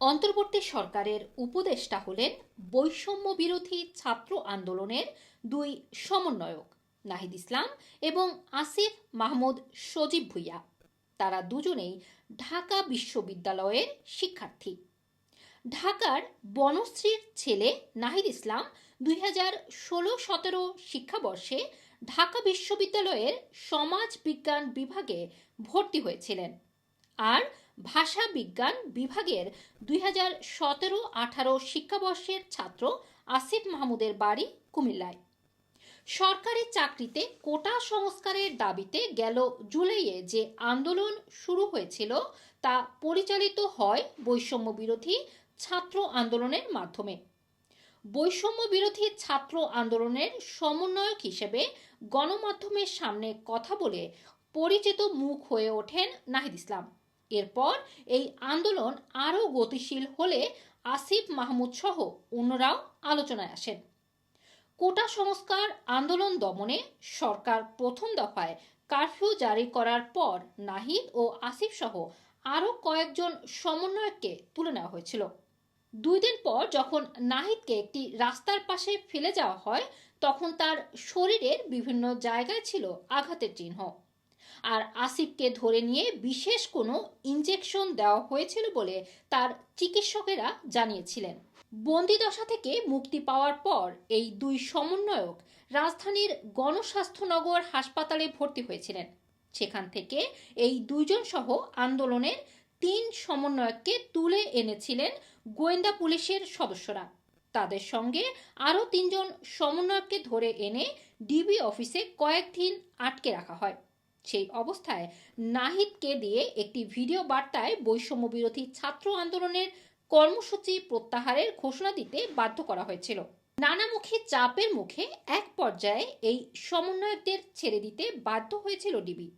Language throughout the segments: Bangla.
অন্তর্বর্তী সরকারের উপদেষ্টা হলেন বৈষম্য বিরোধী ছাত্র আন্দোলনের দুই সমন্বয়ক, নাহিদ ইসলাম এবং আসিফ মাহমুদ সজীব ভুইয়া। তারা দুজনেই ঢাকা বিশ্ববিদ্যালয়ের শিক্ষার্থী। ঢাকার বনশ্রীর ছেলে নাহিদ ইসলাম দুই হাজার ষোলো সতেরো শিক্ষাবর্ষে ঢাকা বিশ্ববিদ্যালয়ের সমাজ বিজ্ঞান বিভাগে ভর্তি হয়েছিলেন। আর ভাষা বিজ্ঞান বিভাগের দুই হাজার সতেরো আঠারো শিক্ষাবর্ষের ছাত্র আসিফ মাহমুদের বাড়ি কুমিল্লায়। সরকারি চাকরিতে কোটা সংস্কারের দাবিতে গেল জুলাইয়ে যে আন্দোলন শুরু হয়েছিল তা পরিচালিত হয় বৈষম্য বিরোধী ছাত্র আন্দোলনের মাধ্যমে। বৈষম্য বিরোধী ছাত্র আন্দোলনের সমন্বয়ক হিসেবে গণমাধ্যমের সামনে কথা বলে পরিচিত মুখ হয়ে ওঠেন নাহিদ ইসলাম। এরপর এই আন্দোলন আরও গতিশীল হলে আসিফ মাহমুদ সহ অন্যরাও আলোচনায় আসেন। কোটা সংস্কার আন্দোলন দমনে সরকার প্রথম দফায় কারফিউ জারি করার পর নাহিদ ও আসিফ সহ আরও কয়েকজন সমন্বয়ককে তুলে নেওয়া হয়েছিল। দুই দিন পর যখন নাহিদকে একটি রাস্তার পাশে ফেলে যাওয়া হয়, তখন তার শরীরের বিভিন্ন জায়গায় ছিল আঘাতের চিহ্ন। আর আসিফকে ধরে নিয়ে বিশেষ কোনো ইনজেকশন দেওয়া হয়েছিল বলে তার চিকিৎসকেরা জানিয়েছিলেন। বন্দিদশা থেকে মুক্তি পাওয়ার পর এই দুই সমন্বয়ক রাজধানীর গণস্বাস্থ্যনগর হাসপাতালে ভর্তি হয়েছিলেন। সেখান থেকে এই দুইজন সহ আন্দোলনের তিন সমন্বয়ককে তুলে এনেছিলেন গোয়েন্দা পুলিশের সদস্যরা। তাদের সঙ্গে আরও তিনজন সমন্বয়ককে ধরে এনে ডিবি অফিসে কয়েকদিন আটকে রাখা হয়। সেই অবস্থায় নাহিদকে দিয়ে একটি ভিডিও বার্তায় বৈষম্য বিরোধী ছাত্র আন্দোলনের কর্মসূচি প্রত্যাহারের ঘোষণা দিতে বাধ্য করা হয়েছিল। নানামুখী চাপের মুখে এক পর্যায়ে এই সমন্বয়কদের ছেড়ে দিতে বাধ্য হয়েছিল ডিবি।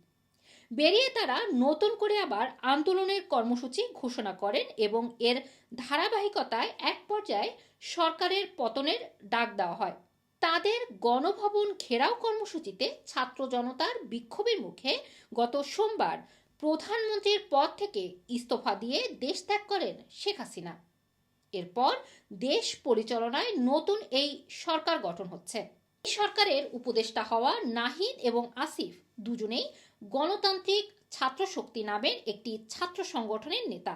বেরিয়ে তারা নতুন করে আবার আন্দোলনের কর্মসূচি ঘোষণা করেন এবং এর ধারাবাহিকতায় এক পর্যায়ে সরকারের পতনের ডাক দেওয়া হয়। তাদের গণভবন ঘেরাও কর্মসূচিতে ছাত্র জনতার বিক্ষোভের মুখে গত সোমবার প্রধানমন্ত্রীর পদ থেকে ইস্তফা দিয়ে দেশ ত্যাগ করেন শেখ হাসিনা। এরপর দেশ পরিচালনায় নতুন এই সরকার গঠন হচ্ছে। এই সরকারের উপদেষ্টা হওয়া নাহিদ এবং আসিফ দুজনেই গণতান্ত্রিক ছাত্র শক্তি নামের একটি ছাত্র সংগঠনের নেতা।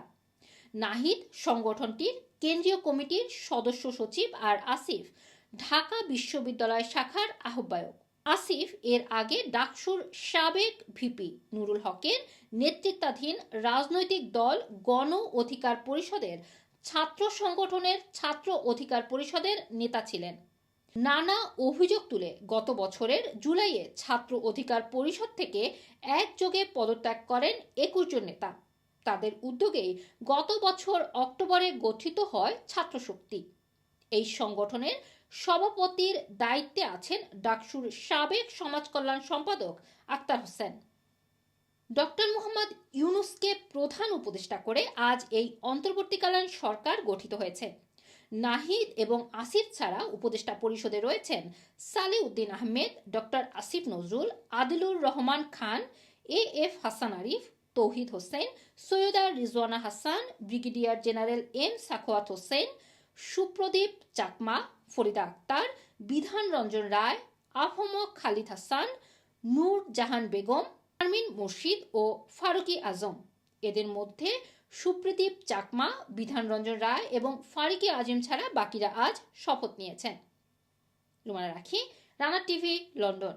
নাহিদ সংগঠনটির কেন্দ্রীয় কমিটির সদস্য সচিব আর আসিফ ঢাকা বিশ্ববিদ্যালয় শাখার আহ্বায়ক। আসিফ এর আগে ডাকসুর সাবেক ভিপি নুরুল হকের নেতৃত্বাধীন রাজনৈতিক দল গণ অধিকার পরিষদের ছাত্র সংগঠনের ছাত্র অধিকার পরিষদের নেতা ছিলেন। নানা অভিযোগ তুলে গত বছরের জুলাইয়ে ছাত্র অধিকার পরিষদ থেকে একযোগে পদত্যাগ করেন একুশ জন নেতা। তাদের উদ্যোগেই গত বছর অক্টোবরে গঠিত হয় ছাত্রশক্তি। এই সংগঠনের সভাপতির দায়িত্বে আছেন ডাকসুর সাবেক সমাজ কল্যাণ সম্পাদক আক্তার হোসেন। ডক্টর মোহাম্মদ ইউনুসকে প্রধান উপদেষ্টা করে আজ এই অন্তর্বর্তীকালীন সরকার গঠিত হয়েছে। নাহিদ এবং আসিফ ছাড়া উপদেষ্টা পরিষদে রয়েছেন Saliuddin Ahmed, doctor Asif Nazrul, Adilur Rahman Khan, A F Hasan Arif, Touhid Hossain, Syeda Rizwana Hasan, brigadier general M Sakhawat Hossain Supradip Chakma, Farida Akhtar, Bidhan Ranjan Roy Ahmad Khalid Hasan, নূর জাহান বেগম, আরমিন মুর্শিদ ও ফারুকি আজম। এদের মধ্যে সুপ্রদীপ চাকমা, বিধান রঞ্জন রায় এবং ফারুকি আজিম ছাড়া বাকিরা আজ শপথ নিয়েছেন। রুমানা রাখি, রানা টিভি, লন্ডন।